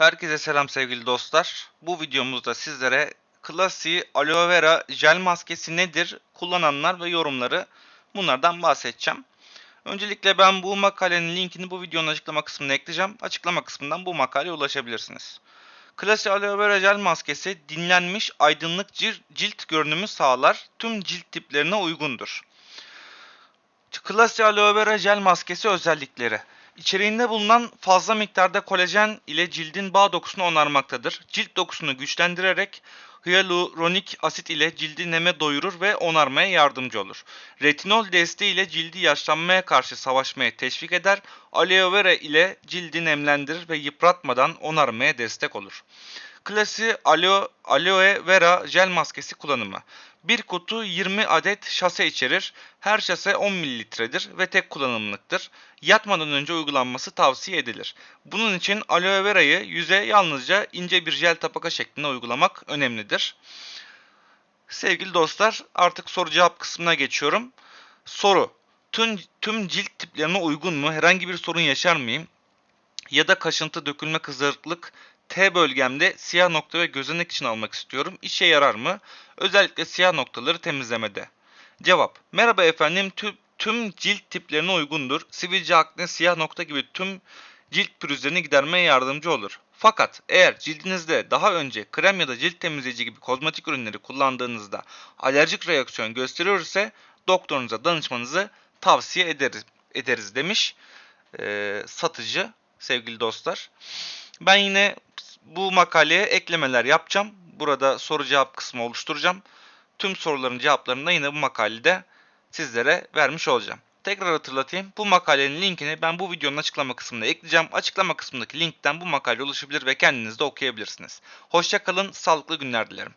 Herkese selam sevgili dostlar. Bu videomuzda sizlere Classy Aloe Vera jel maskesi nedir, kullananlar ve yorumları bunlardan bahsedeceğim. Öncelikle ben bu makalenin linkini bu videonun açıklama kısmına ekleyeceğim. Açıklama kısmından bu makaleye ulaşabilirsiniz. Classy Aloe Vera jel maskesi dinlenmiş aydınlık cilt görünümü sağlar. Tüm cilt tiplerine uygundur. Classy Aloe Vera jel maskesi özellikleri. İçeriğinde bulunan fazla miktarda kolajen ile cildin bağ dokusunu onarmaktadır. Cilt dokusunu güçlendirerek hyaluronik asit ile cildi neme doyurur ve onarmaya yardımcı olur. Retinol desteği ile cildi yaşlanmaya karşı savaşmaya teşvik eder. Aloe vera ile cildi nemlendirir ve yıpratmadan onarmaya destek olur. Klasi aloe, aloe vera jel maskesi kullanımı. Bir kutu 20 adet şase içerir. Her şase 10 mililitredir ve tek kullanımlıktır. Yatmadan önce uygulanması tavsiye edilir. Bunun için aloe verayı yüze yalnızca ince bir jel tabaka şeklinde uygulamak önemlidir. Sevgili dostlar artık soru cevap kısmına geçiyorum. Soru. Tüm, tüm cilt tiplerine uygun mu? Herhangi bir sorun yaşar mıyım? Ya da kaşıntı, dökülme, kızarıklık, T bölgemde siyah nokta ve gözenek için almak istiyorum. İşe yarar mı? Özellikle siyah noktaları temizlemede. Cevap. Merhaba efendim. Tüm, tüm cilt tiplerine uygundur. Sivilce, akne, siyah nokta gibi tüm cilt pürüzlerini gidermeye yardımcı olur. Fakat eğer cildinizde daha önce krem ya da cilt temizleyici gibi kozmetik ürünleri kullandığınızda alerjik reaksiyon gösteriyorsa doktorunuza danışmanızı tavsiye ederiz, ederiz demiş ee, satıcı sevgili dostlar. Ben yine bu makaleye eklemeler yapacağım. Burada soru cevap kısmı oluşturacağım. Tüm soruların cevaplarını da yine bu makalede sizlere vermiş olacağım. Tekrar hatırlatayım. Bu makalenin linkini ben bu videonun açıklama kısmına ekleyeceğim. Açıklama kısmındaki linkten bu makaleye ulaşabilir ve kendiniz de okuyabilirsiniz. Hoşçakalın, sağlıklı günler dilerim.